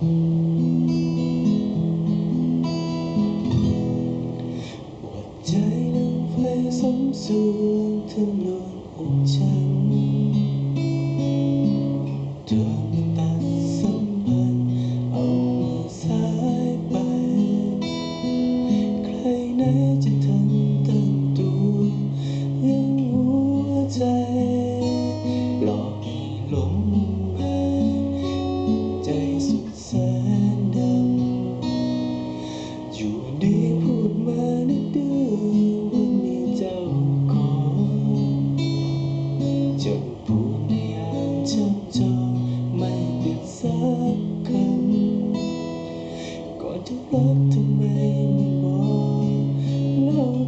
ปวดใจดังไฟสมส่วนทะลวงอกฉัน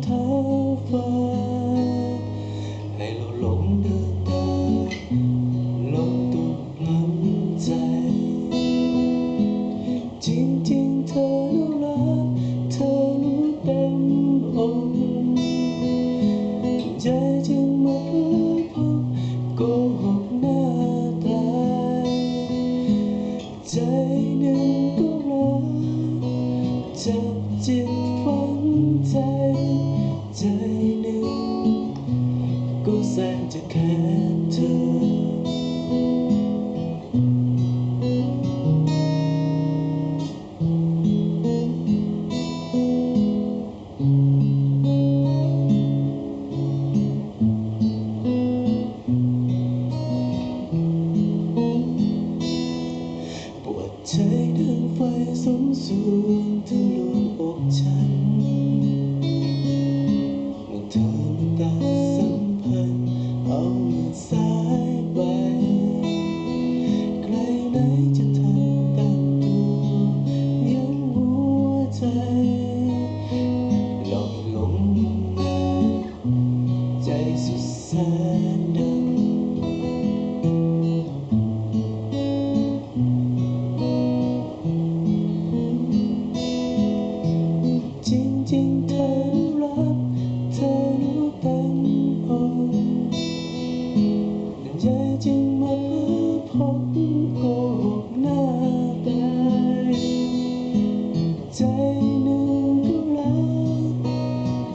ท้าฟ้าให้เราหลงเดินตามหลงตุกลำใจ จริงๆเธอน่ารักเธอรู้เต็มอกใจจึงมาเพ้อพบโกหกหน้าตายใจหนึ่งก็รักจับจิ ใช้ดังไฟสมส่วนทะลุอกฉันเมื่อเธอมาตาสัมพันธ์เอามือสาย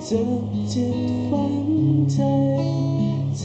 จับจิตฝังใจใจ